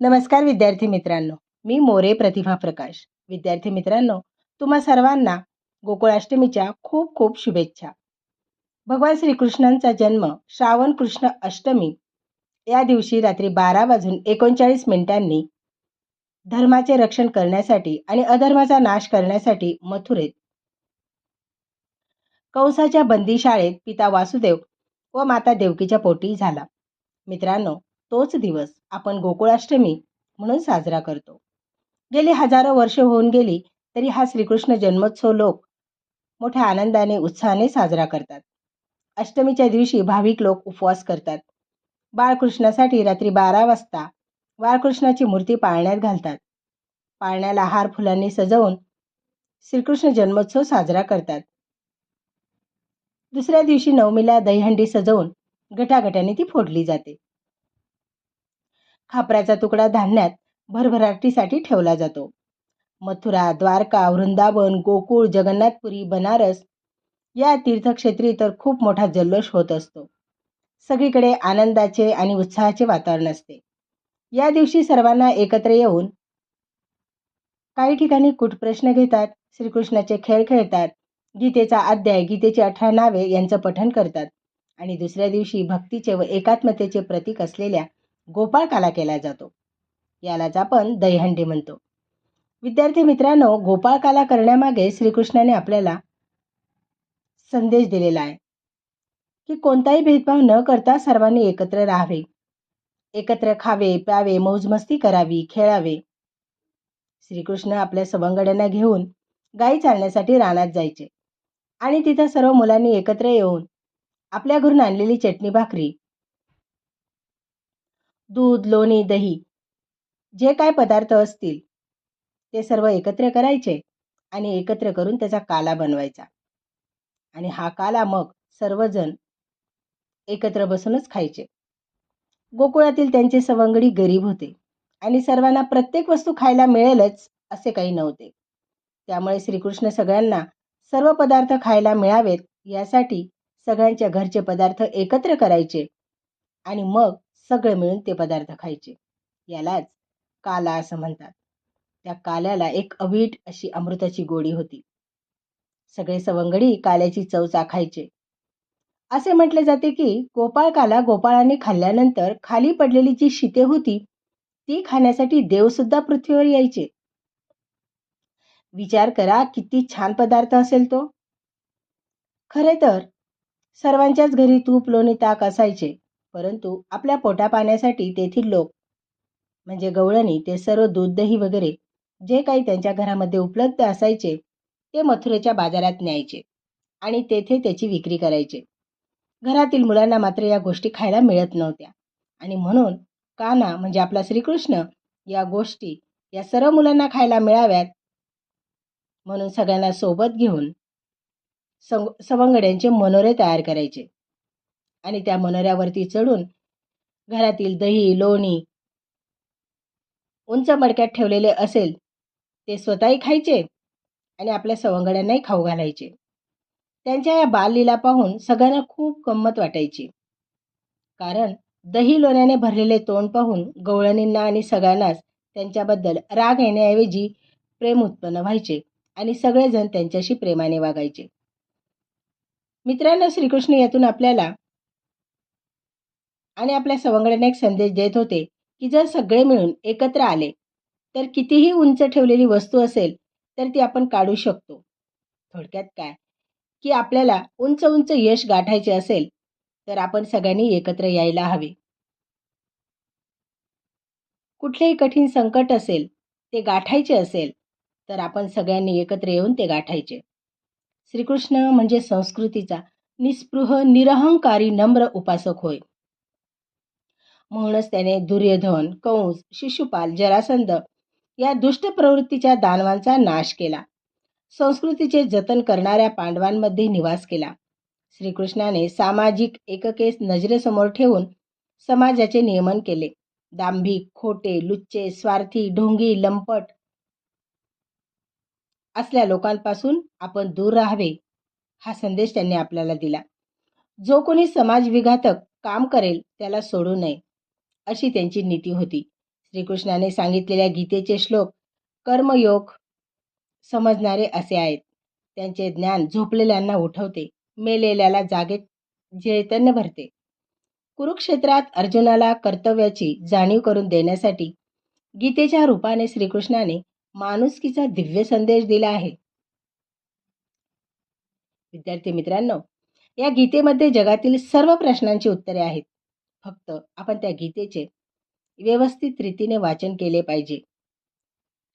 नमस्कार विद्यार्थी मित्रांनो मी मोरे प्रतिभा प्रकाश. विद्यार्थी मित्रांनो तुम्हा सर्वांना गोकुळाष्टमीच्या खूप खूप शुभेच्छा. भगवान श्रीकृष्णांचा जन्म श्रावण कृष्ण अष्टमी या दिवशी रात्री बारा वाजून एकोणचाळीस मिनिटांनी धर्माचे रक्षण करण्यासाठी आणि अधर्माचा नाश करण्यासाठी मथुरेत. कंसाच्या बंदीशाळेत पिता वासुदेव व माता देवकीच्या पोटी झाला. मित्रांनो तोच दिवस आपण गोकुळाष्टमी म्हणून साजरा करतो. गेली हजारो वर्ष होऊन गेली तरी हा श्रीकृष्ण जन्मोत्सव लोक मोठ्या आनंदाने उत्साहाने साजरा करतात. अष्टमीच्या दिवशी भाविक लोक उपवास करतात. बाळकृष्णासाठी रात्री बारा वाजता बाळकृष्णाची मूर्ती पाळण्यात घालतात. पाळण्याला हार फुलांनी सजवून श्रीकृष्ण जन्मोत्सव साजरा करतात. दुसऱ्या दिवशी नवमीला दहीहंडी सजवून गटागटाने ती फोडली जाते. खापराचा तुकडा धान्यात भरभराटीसाठी ठेवला जातो. मथुरा द्वारका वृंदावन गोकुळ जगन्नाथपुरी बनारस या तीर्थक्षेत्री तर खूप मोठा जल्लोष होत असतो. सगळीकडे आनंदाचे आणि उत्साहाचे वातावरण असते. या दिवशी सर्वांना एकत्र येऊन काही ठिकाणी कुटप्रश्न घेतात श्रीकृष्णाचे खेळ खेळतात गीतेचा अध्याय गीतेची अठरा नावे यांचं पठण करतात आणि दुसऱ्या दिवशी भक्तीचे व एकात्मतेचे प्रतीक असलेल्या गोपाळकाला केला जातो. यालाच आपण दहीहंडी म्हणतो. विद्यार्थी मित्रांनो गोपाळकाला करण्यामागे श्रीकृष्णाने आपल्याला संदेश दिलेला आहे की कोणताही भेदभाव न करता सर्वांनी एकत्र राहावे. एकत्र खावे प्यावे मौजमस्ती करावी खेळावे. श्रीकृष्ण आपल्या सवंगड्यांना घेऊन गाई चालण्यासाठी रानात जायचे आणि तिथं सर्व मुलांनी एकत्र येऊन आपल्या घरून आणलेली चटणी भाकरी दूध लोणी दही जे काय पदार्थ असतील ते सर्व एकत्र करायचे आणि एकत्र करून त्याचा काला बनवायचा. आणि हा काला मग सर्वजण एकत्र बसूनच खायचे. गोकुळातील त्यांचे सवंगडी गरीब होते आणि सर्वांना प्रत्येक वस्तू खायला मिळेलच असे काही नव्हते. त्यामुळे श्रीकृष्ण सगळ्यांना सर्व पदार्थ खायला मिळावेत यासाठी सगळ्यांच्या घरचे पदार्थ एकत्र करायचे आणि मग सगळे मिळून ते पदार्थ खायचे. यालाच काला असं म्हणतात. त्या काल्याला एक अवीट अशी अमृताची गोडी होती. सगळे सवंगडी काल्याची चव चाखायचे. असे म्हटले जाते की गोपाळ काला गोपाळाने खाल्ल्यानंतर खाली पडलेली जी शिते होती ती खाण्यासाठी देवसुद्धा पृथ्वीवर यायचे. विचार करा किती छान पदार्थ असेल तो. खरे तर सर्वांच्याच घरी तूप लोणी ताक असायचे. परंतु आपल्या पोटापाण्यासाठी तेथील लोक म्हणजे गवळणी ते सर्व दूध दही वगैरे जे काही त्यांच्या घरामध्ये उपलब्ध असायचे ते मथुरेच्या बाजारात न्यायचे आणि तेथे त्याची विक्री करायचे. घरातील मुलांना मात्र या गोष्टी खायला मिळत नव्हत्या. आणि म्हणून काना म्हणजे आपला श्रीकृष्ण या गोष्टी या सर्व मुलांना खायला मिळाव्यात म्हणून सगळ्यांना सोबत घेऊन सव सवंगड्यांचे मनोरे तयार करायचे. आणि त्या मनोऱ्यावरती चढून घरातील दही लोणी उंच मडक्यात ठेवलेले असेल ते स्वतःही खायचे आणि आपल्या सवंगड्यांनाही खाऊ घालायचे. त्यांच्या या बाललीला पाहून सगळ्यांना खूप गंमत वाटायची. कारण दही लोण्याने भरलेले तोंड पाहून गवळणींना आणि सगळ्यांनाच त्यांच्याबद्दल राग येण्याऐवजी प्रेम उत्पन्न व्हायचे आणि सगळेजण त्यांच्याशी प्रेमाने वागायचे. मित्रांनो श्रीकृष्ण यातून आपल्याला आणि आपल्या सवंगड्यांना एक संदेश देत होते की जर सगळे मिळून एकत्र आले तर कितीही उंच ठेवलेली वस्तू असेल तर ती आपण काढू शकतो. थोडक्यात काय? की आपल्याला उंच उंच यश गाठायचे असेल तर आपण सगळ्यांनी एकत्र यायला हवे. कुठलेही कठीण संकट असेल ते गाठायचे असेल तर आपण सगळ्यांनी एकत्र येऊन ते गाठायचे. श्रीकृष्ण म्हणजे संस्कृतीचा निस्पृह निरहंकारी नम्र उपासक होय. म्हणूनच त्याने दुर्योधन कंस शिशुपाल जरासंध या दुष्ट प्रवृत्तीच्या दानवांचा नाश केला. संस्कृतीचे जतन करणाऱ्या पांडवांमध्ये निवास केला. श्रीकृष्णाने सामाजिक एककेस नजरेसमोर ठेवून समाजाचे नियमन केले. दांभिक खोटे लुच्चे स्वार्थी ढोंगी लंपट असल्या लोकांपासून आपण दूर राहावे हा संदेश त्यांनी आपल्याला दिला. जो कोणी समाज विघातक काम करेल त्याला सोडू नये. अशी त्यांची नीती होती. श्रीकृष्णाने सांगितलेल्या गीतेचे श्लोक कर्मयोग समजणारे असे आहेत. त्यांचे ज्ञान झोपलेल्यांना उठवते मेलेल्याला जागे चैतन्य भरते. कुरुक्षेत्रात अर्जुनाला कर्तव्याची जाणीव करून देण्यासाठी गीतेच्या रूपाने श्रीकृष्णाने माणुसकीचा दिव्य संदेश दिला आहे. विद्यार्थी मित्रांनो या गीतेमध्ये जगातील सर्व प्रश्नांची उत्तरे आहेत. फक्त आपण त्या गीतेचे व्यवस्थित रीतीने वाचन केले पाहिजे.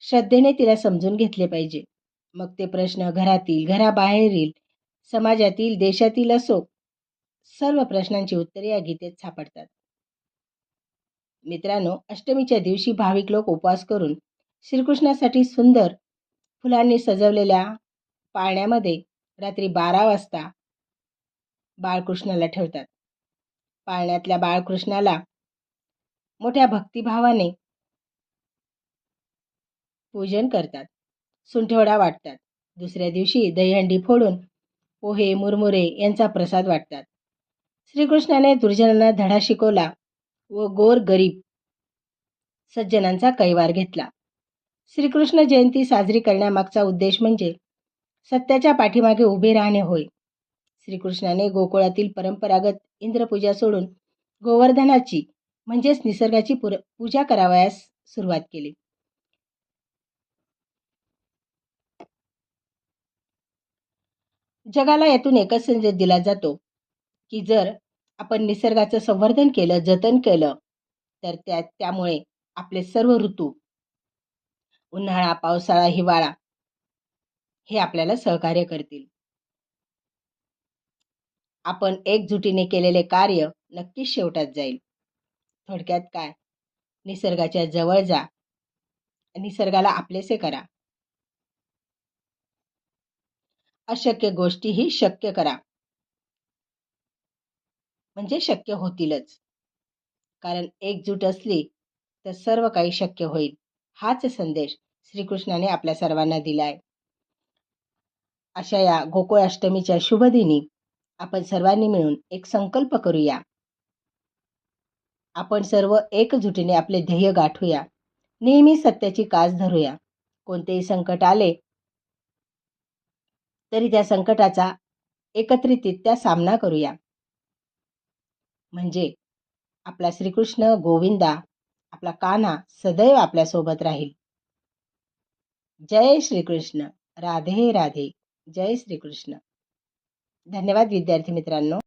श्रद्धेने तिला समजून घेतले पाहिजे. मग ते प्रश्न घरातील घराबाहेरील समाजातील देशातील असो सर्व प्रश्नांची उत्तरे या गीतेत सापडतात. मित्रांनो अष्टमीच्या दिवशी भाविक लोक उपवास करून श्रीकृष्णासाठी सुंदर फुलांनी सजवलेल्या पाळण्यामध्ये रात्री बारा वाजता बाळकृष्णाला ठेवतात. पाळण्यातल्या बाळकृष्णाला. मोठ्या भक्तिभावाने पूजन करतात. सुंठवडा वाटतात. दुसऱ्या दिवशी दहीहंडी फोडून पोहे मुरमुरे यांचा प्रसाद वाटतात. श्रीकृष्णाने दुर्जनांना धडा शिकवला व गोर गरीब सज्जनांचा कैवार घेतला. श्रीकृष्ण जयंती साजरी करण्यामागचा उद्देश म्हणजे सत्याच्या पाठीमागे उभे राहणे होय. श्रीकृष्णाने गोकुळातील परंपरागत इंद्रपूजा सोडून गोवर्धनाची म्हणजेच निसर्गाची पुर पूजा करावयास सुरुवात केली. जगाला यातून एकच संदेश दिला जातो की जर आपण निसर्गाचं संवर्धन केलं जतन केलं तर त्या त्यामुळे आपले सर्व ऋतू उन्हाळा पावसाळा हिवाळा हे आपल्याला सहकार्य करतील. आपण एकजुटीने केलेले कार्य नक्कीच शेवटात जाईल. थोडक्यात काय? निसर्गाच्या जवळ जा. निसर्गाला आपलेसे करा. अशक्य गोष्टीही शक्य करा. म्हणजे शक्य होतीलच. कारण एकजूट असली तर सर्व काही शक्य होईल. हाच संदेश श्रीकृष्णाने आपल्या सर्वांना दिलाय. अशा या गोकुळ अष्टमीच्या शुभदिनी आपण सर्वांनी मिळून एक संकल्प करूया. आपण सर्व एकजुटीने आपले ध्येय गाठूया. नेहमी सत्याची कास धरूया. कोणतेही संकट आले तरी त्या संकटाचा एकत्रितरित्या सामना करूया. म्हणजे आपला श्रीकृष्ण गोविंदा आपला कान्हा सदैव आपल्यासोबत राहील. जय श्रीकृष्ण. राधे राधे. जय श्रीकृष्ण. धन्यवाद विद्यार्थी मित्रांनो.